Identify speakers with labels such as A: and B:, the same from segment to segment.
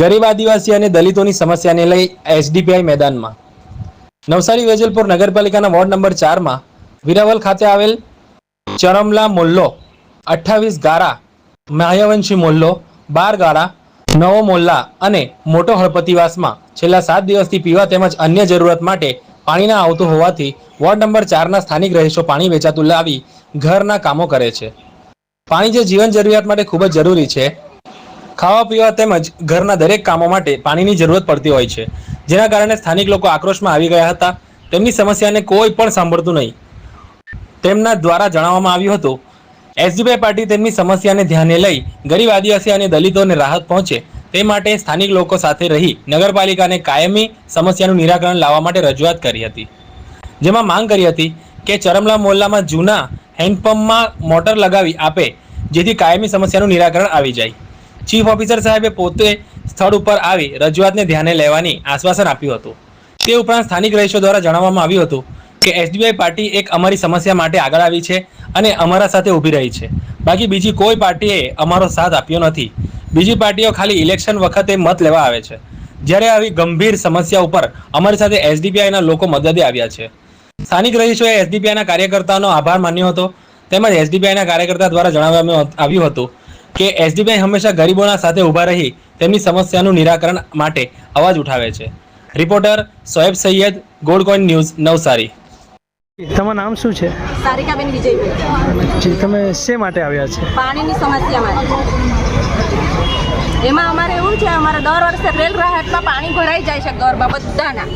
A: ગરીબ આદિવાસી અને દલિતોની સમસ્યાને લઈ એસડીપીઆઈ મેદાનમાં. નવસારી વેજલપુર નગરપાલિકાના વોર્ડ નંબર ચારમાં વિરાવલ ખાતે આવેલ ચરમલા મોલ્લો, અઠ્ઠાવીસ ગારા, માયાવંશી મોલ્લો, બાર ગારા, નવો મોલ્લા અને મોટો હળપતિવાસમાં છેલ્લા સાત દિવસથી પીવા તેમજ અન્ય જરૂરત માટે પાણીના આવતું હોવાથી વોર્ડ નંબર ચારના સ્થાનિક રહીશો પાણી વેચાતું લાવી ઘરના કામો કરે છે. પાણી જે જીવન જરૂરિયાત માટે ખૂબ જ જરૂરી છે ખાવા પીવા તેમજ ઘરના દરેક કામો માટે પાણીની જરૂરત પડતી હોય છે. જેના કારણે સ્થાનિક લોકો આક્રોશમાં આવી ગયા હતા. તેમની સમસ્યાને કોઈ પણ સાંભળતું નહીં. તેમના દ્વારા જણાવવામાં આવ્યું હતું એસડીપીઆઈ પાર્ટી તેમની સમસ્યાને ધ્યાને લઈ ગરીબ આદિવાસી અને દલિતોને રાહત પહોંચે તે માટે સ્થાનિક લોકો સાથે રહી નગરપાલિકાને કાયમી સમસ્યાનું નિરાકરણ લાવવા માટે રજૂઆત કરી હતી. જેમાં માંગ કરી હતી કે ચરમલા મોહલ્લામાં જૂના હેન્ડપંપમાં મોટર લગાવી આપે, જેથી કાયમી સમસ્યાનું નિરાકરણ આવી જાય. ચીફ ઓફિસર સાહેબે પોતે સ્થળ ઉપર આવી રજૂઆતને ધ્યાને લેવાની આશ્વાસન આપ્યું હતું. તે ઉપરાંત સ્થાનિક રહીશો દ્વારા જણાવવામાં આવ્યું હતું કે એસડીઆઈ પાર્ટી એક અમારી સમસ્યા માટે આગળ આવી છે અને અમારા સાથે ઊભી રહી છે. બાકી બીજી કોઈ પાર્ટીએ અમારો સાથ આપ્યો નથી. બીજી પાર્ટીઓ ખાલી ઇલેક્શન વખતે મત લેવા આવે છે. જ્યારે આવી ગંભીર સમસ્યા ઉપર અમારી સાથે એસડીપીઆઈના લોકો મદદે આવ્યા છે. સ્થાનિક રહીશોએ એસડીપીઆઈના કાર્યકર્તાનો આભાર માન્યો હતો. તેમજ એસડીપીઆઈના કાર્યકર્તા દ્વારા જણાવવામાં આવ્યું હતું કે એસડીબીઆઈ હંમેશા ગરીબોના સાથે ઊભા રહી તેમની સમસ્યાનું નિરાકરણ માટે અવાજ ઉઠાવે છે. Reporter Soeb Saiyed gold coin news Navsari.
B: તમારું નામ શું છે?
C: સારિકાબેન વિજયભાઈ.
B: તમે શે માટે આવ્યા છે?
C: પાણીની સમસ્યા માટે. એમાં અમારે એવું છે અમારે દર વર્ષે રેલ રાહતમાં પાણી ભરાઈ જાય છે ગરબા બધાના.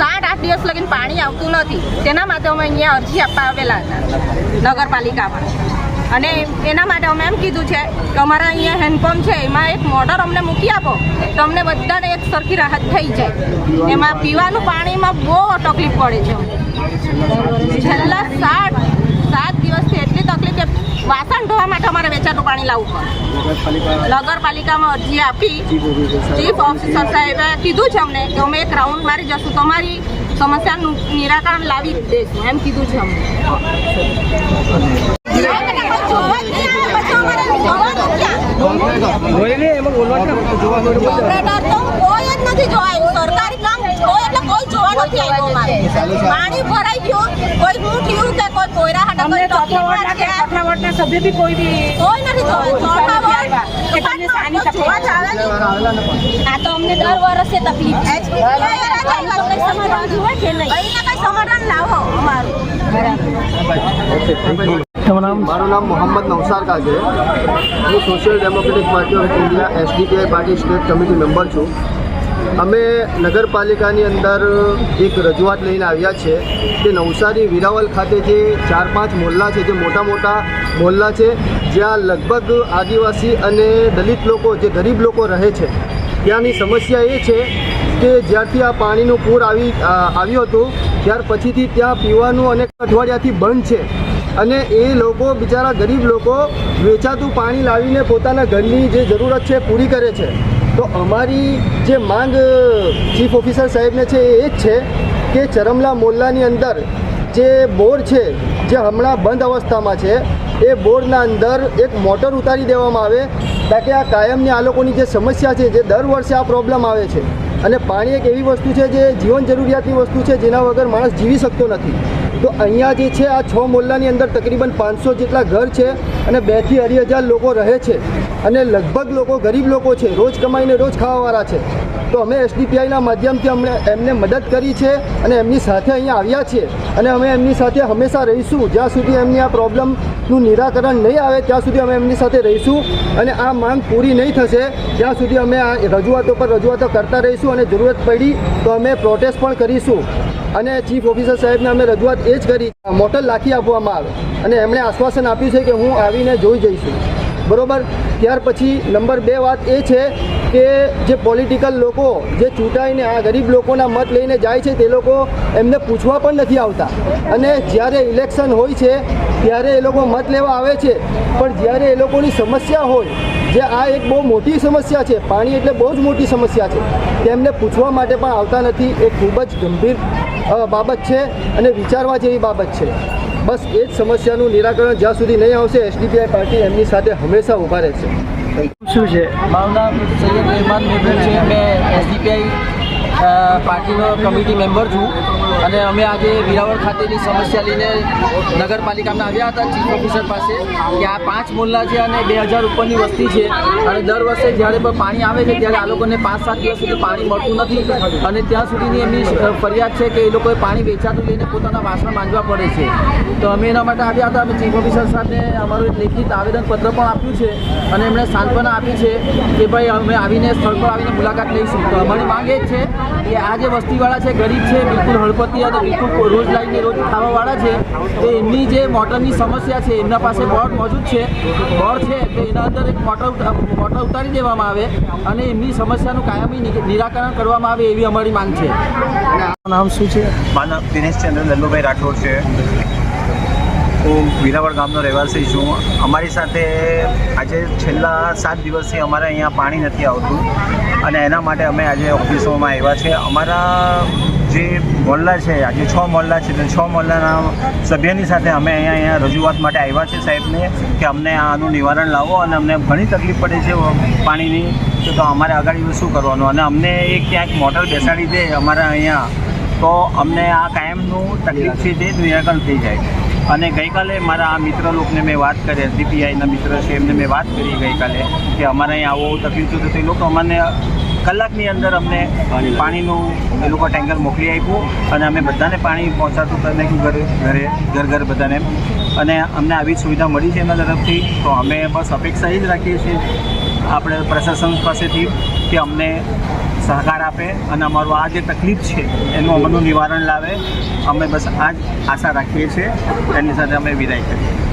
C: સાત આઠ દિવસ લગીને પાણી આવતું નથી. તેના માટે અમે અહીંયા અરજી આપવા આવેલા હતા નગરપાલિકામાં. અને એના માટે અમે એમ કીધું છે કે અમારા અહીંયા હેન્ડપંપ છે, એમાં એક મોટર અમને મૂકી આપો, તો અમને બધાને એક સરખી રાહત થઈ જાય. એમાં પીવાનું પાણીમાં બહુ તકલીફ પડે છે. છેલ્લા સાત સાત દિવસથી એટલી તકલીફ કે વાસણ ધોવા માટે અમારે વેચાતું પાણી લાવવું પડે. નગરપાલિકામાં અરજી આપી ચીફ ઓફિસર સાહેબે કીધું છે અમને કે અમે એક રાઉન્ડ મારી જશું, તમારી સમસ્યાનું નિરાકરણ લાવી દેશું, એમ કીધું છે અમને. ભરાઈ ગયું કોઈ થયું
D: અમને દર વર્ષે તકલીફ
C: સમાધાન લાવો અમારું
B: તમારું
E: મારું નામ મોહમ્મદ નવસારકા છે. હું Social Democratic Party of India, SDPI party state committee member છું. અમે નગરપાલિકાની અંદર એક રજૂઆત લઈને આવ્યા છે કે નવસારી વિરાવલ ખાતે જે ચાર પાંચ મોહલ્લા છે, જે મોટા મોટા મોહલ્લા છે, જ્યાં લગભગ આદિવાસી અને દલિત લોકો, જે ગરીબ લોકો રહે છે, ત્યાંની સમસ્યા એ છે કે જ્યારથી આ પાણીનું પૂર આવી આવ્યું હતું, ત્યાર પછીથી ત્યાં પીવાનું અને અઠવાડિયાથી બંધ છે. અને એ લોકો, બિચારા ગરીબ લોકો વેચાતું પાણી લાવીને પોતાના ઘરની જે જરૂરત છે પૂરી કરે છે. તો અમારી જે માંગ ચીફ ઓફિસર સાહેબને છે એ જ છે કે ચરમલા મોલ્લાની અંદર જે બોર છે, જે હમણાં બંધ અવસ્થામાં છે, એ બોરના અંદર એક મોટર ઉતારી દેવામાં આવે, તાકે આ કાયમની આ લોકોની જે સમસ્યા છે, જે દર વર્ષે આ પ્રોબ્લેમ આવે છે. અને પાણી એક એવી વસ્તુ છે જે જીવન જરૂરિયાતની વસ્તુ છે, જેના વગર માણસ જીવી શકતો નથી. તો અહીંયા જે છે આ છ મોલ્લાની અંદર તકરીબન પાંચસો જેટલા ઘર છે. અને બેથી અઢી હજાર લોકો રહે છે અને લગભગ લોકો ગરીબ લોકો છે, રોજ કમાઈને રોજ ખાવાવાળા છે. તો અમે એસડીપીઆઈના માધ્યમથી અમને એમને મદદ કરી છે અને એમની સાથે અહીંયા આવ્યા છીએ. અને અમે એમની સાથે હંમેશા રહીશું. જ્યાં સુધી એમની આ પ્રોબ્લેમનું નિરાકરણ નહીં આવે, ત્યાં સુધી અમે એમની સાથે રહીશું અને આ માંગ પૂરી નહીં થશે. ત્યાં સુધી અમે આ રજૂઆતો પર રજૂઆતો કરતા રહીશું અને જરૂરત પડી, તો અમે પ્રોટેસ્ટ પણ કરીશું. અને ચીફ ઓફિસર સાહેબને અમે રજૂઆત એ જ કરી. મોટર લાખી આપવામાં આવે. અને એમણે આશ્વાસન આપ્યું છે કે હું આવીને જોઈ જઈશું. બરોબર? ત્યાર પછી નંબર બે વાત એ છે કે જે પોલિટિકલ લોકો, જે ચૂંટાઈને આ ગરીબ લોકોના મત લઈને જાય છે તે લોકો એમને પૂછવા પણ નથી આવતા. અને જ્યારે ઇલેક્શન હોય છે, ત્યારે એ લોકો મત લેવા આવે છે. પણ જ્યારે એ લોકોની સમસ્યા હોય, જે આ એક બહુ મોટી સમસ્યા છે, પાણી એટલે બહુ જ મોટી સમસ્યા છે, તેમને પૂછવા માટે પણ આવતા નથી. એ ખૂબ જ ગંભીર બાબત છે અને વિચારવા જેવી બાબત છે. બસ એ જ સમસ્યાનું નિરાકરણ જ્યાં સુધી નહીં આવશે એસડીપીઆઈ પાર્ટી એમની સાથે હંમેશા ઊભા રહેશે.
B: શું છે?
F: મારું નામ સૈયદ રહેમાન મહેબૂબ છે. મેં એસડીપીઆઈ પાર્ટીનો કમિટી મેમ્બર છું. અને અમે આજે વિરાવળ ખાતેની સમસ્યા લઈને નગરપાલિકામાં આવ્યા હતા ચીફ ઓફિસર પાસે, કે આ પાંચ મોલ્લા છે અને બે હજાર ઉપરની વસ્તી છે. અને દર વર્ષે જ્યારે પણ પાણી આવે છે, ત્યારે આ લોકોને પાંચ સાત દિવસ સુધી પાણી મળતું નથી. અને ત્યાં સુધીની એમની ફરિયાદ છે કે એ લોકોએ પાણી વેચાતું લઈને પોતાના વાસણ માંજવા પડે છે. તો અમે એના માટે આવ્યા હતા. અમે ચીફ ઓફિસર સાહેબને અમારું એક લેખિત આવેદનપત્ર પણ આપ્યું છે. અને એમણે સાંત્વના આપી છે કે ભાઈ, અમે આવીને સ્થળ પર આવીને મુલાકાત લઈશું. તો અમારી માંગ એ જ છે કે આ જે વસ્તીવાળા છે, ગરીબ છે, બિલકુલ હળપતિ અને બિલકુલ રોજ લાવીને રોજ ખાવાવાળા છે. તો એમની જે મોટરની સમસ્યા છે એમના પાસે બોર્ડ મોજૂદ છે. બોર્ડ છે તો એના અંદર એક મોટર મોટર ઉતારી દેવામાં આવે અને એમની સમસ્યાનું કાયમી નિરાકરણ કરવામાં આવે એવી અમારી માંગ છે.
B: નામ શું છે?
G: મારું નામ દિનેશચંદ્ર લલ્લુભાઈ રાઠોડ છે. હું વિરાવળ ગામનો રહેવાસી છું. અમારી સાથે આજે છેલ્લા સાત દિવસથી અમારે અહીંયા પાણી નથી આવતું અને એના માટે અમે આજે ઓફિસોમાં આવ્યા છે. અમારા જે મોહલ્લા છે, આજે છ મોહલ્લા છે છ મોલ્લાના સભ્યની સાથે અમે અહીંયા અહીંયા રજૂઆત માટે આવ્યા છે સાહેબને કે અમને આનું નિવારણ લાવો અને અમને ઘણી તકલીફ પડે છે પાણીની. તો અમારે આગળ શું કરવાનું? અને અમને એ ક્યાંક મોટર બેસાડી દે અમારા અહીંયા, તો અમને આ કાયમનું તકલીફ છે તે નિરાકરણ થઈ જાય. અને ગઈકાલે મારા આ મિત્ર લોકોને મેં વાત કરી એસડીપીઆઈના મિત્ર છે, એમને મેં વાત કરી ગઈકાલે કે અમારે અહીંયા આવો તકલીફ છે તો એ લોકો અમને કલાકની અંદર અમને પાણીનું એ લોકો ટેન્કર મોકલી આપ્યું અને અમે બધાને પાણી પહોંચાડતું કરી નાખ્યું ઘરે ઘરે ઘર ઘર બધાને અને અમને આવી સુવિધા મળી છે એના તરફથી. તો અમે બસ અપેક્ષા એ જ રાખીએ છીએ આપણે પ્રશાસન પાસેથી કે અમને સહકાર આપે અને અમારું આ જે તકલીફ છે એનું અમનું નિવારણ લાવે. અમે બસ આ જ આશા રાખીએ છીએ. એની સાથે અમે વિદાય કરીએ.